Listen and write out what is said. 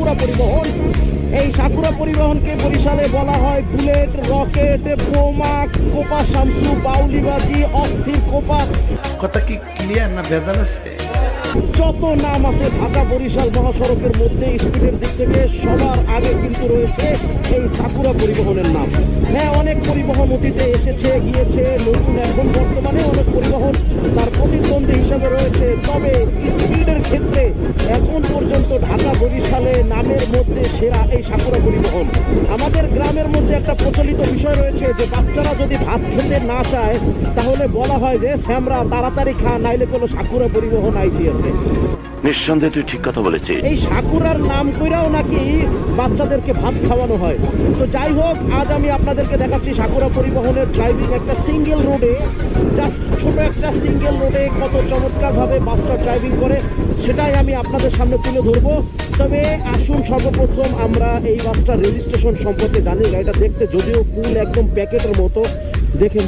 Sakura পরিবহন। এই sakura পরিবহনকে বরিশালে বলা হয় বুলেট রকেট বোমা কোপা শামসু বাউলিবাজি অস্থির কোপা। কথা কি ক্লিয়ার না ভেজাল আছে? যত নাম আছে ঢাকা বরিশাল মহাসড়কের মধ্যে স্পিডের দিক থেকে সবার আগে কিন্তু রয়েছে এই সাকুরা পরিবহনের নাম। হ্যাঁ অনেক পরিবহন অতীতে এসেছে গিয়েছে নতুন এখন বর্তমানে অনেক পরিবহন বরিশালে নামের মধ্যে সেরা এই সাকুরা পরিবহন আমাদের গ্রামের মধ্যে একটা প্রচলিত বিষয় রয়েছে যে বাচ্চারা যদি ভাত খেতে না চায় তাহলে বলা হয় যে স্যামরা তাড়াতাড়ি খা নাইলে কোনো সাকুরা পরিবহন আইতে আছে নিঃসন্দেহে তুই ঠিক কথা বলেছিস। এই সাকুরার নাম কইরাও নাকি বাচ্চাদেরকে ভাত খাওয়ানো হয়। তো যাই হোক আজ আমি আপনাদেরকে দেখাচ্ছি সাকুরা পরিবহনের ড্রাইভিং একটা সিঙ্গেল রোডে জাস্ট ছোট একটা সিঙ্গেল রোডে কত চমৎকারভাবে বাসটা ড্রাইভিং করে সেটাই আমি আপনাদের সামনে তুলে ধরবো। তবে আসুন সর্বপ্রথম আমরা এই বাসটার রেজিস্ট্রেশন সম্পর্কে জানি। গাড়িটা দেখতে যদিও ফুল একদম প্যাকেটের মতো, দেখে